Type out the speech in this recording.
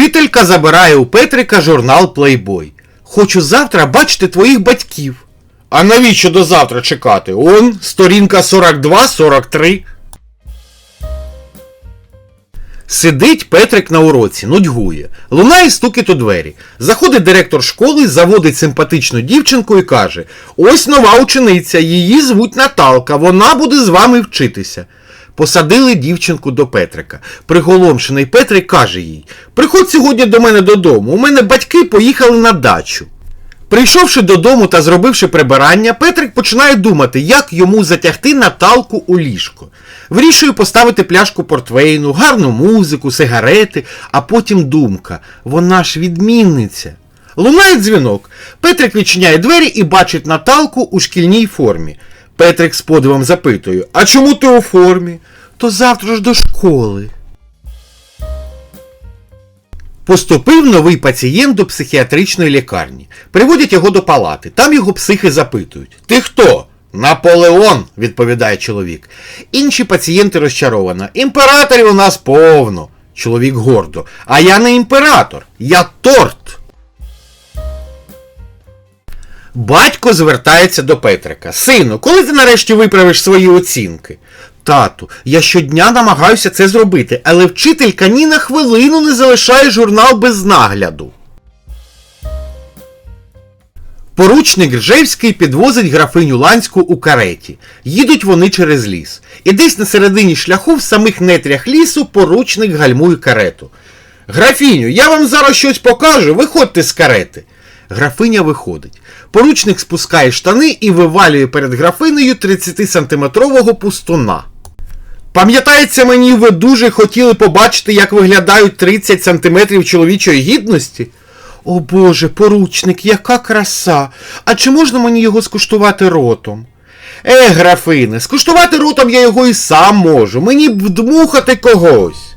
Вчителька забирає у Петрика журнал Playboy. Хочу завтра бачити твоїх батьків. А навіщо до завтра чекати? Он, сторінка 42-43. Сидить Петрик на уроці, нудьгує. Лунає стукіт у двері. Заходить директор школи, заводить симпатичну дівчинку і каже: Ось нова учениця, її звуть Наталка, вона буде з вами вчитися. Посадили дівчинку до Петрика. Приголомшений Петрик каже їй: Приходь сьогодні до мене додому. У мене батьки поїхали на дачу. Прийшовши додому та зробивши прибирання, Петрик починає думати, як йому затягти Наталку у ліжко. Вирішує поставити пляшку портвейну, гарну музику, сигарети, а потім думка: вона ж відмінниця. Лунає дзвінок. Петрик відчиняє двері і бачить Наталку у шкільній формі. Петрик з подивом запитує: А чому ти у формі? То завтра ж до школи. Поступив новий пацієнт до психіатричної лікарні. Приводять його до палати. Там його психи запитують: Ти хто? Наполеон, відповідає чоловік. Інші пацієнти розчаровано. Імператорів у нас повно. Чоловік гордо. А я не імператор, я торт. Батько звертається до Петрика. Сину, коли ти нарешті виправиш свої оцінки? Тату, я щодня намагаюся це зробити, але вчителька ні на хвилину не залишає журнал без нагляду. Поручник Ржевський підвозить графиню Ланську у кареті. Їдуть вони через ліс. І десь на середині шляху в самих нетрях лісу поручник гальмує карету. Графіню, я вам зараз щось покажу, виходьте з карети. Графиня виходить. Поручник спускає штани і вивалює перед графинею 30-сантиметрового пустуна. Пам'ятається мені, ви дуже хотіли побачити, як виглядають 30 сантиметрів чоловічої гідності? О Боже, поручник, яка краса! А чи можна мені його скуштувати ротом? Е, графине, скуштувати ротом я його і сам можу. Мені б вдмухати когось.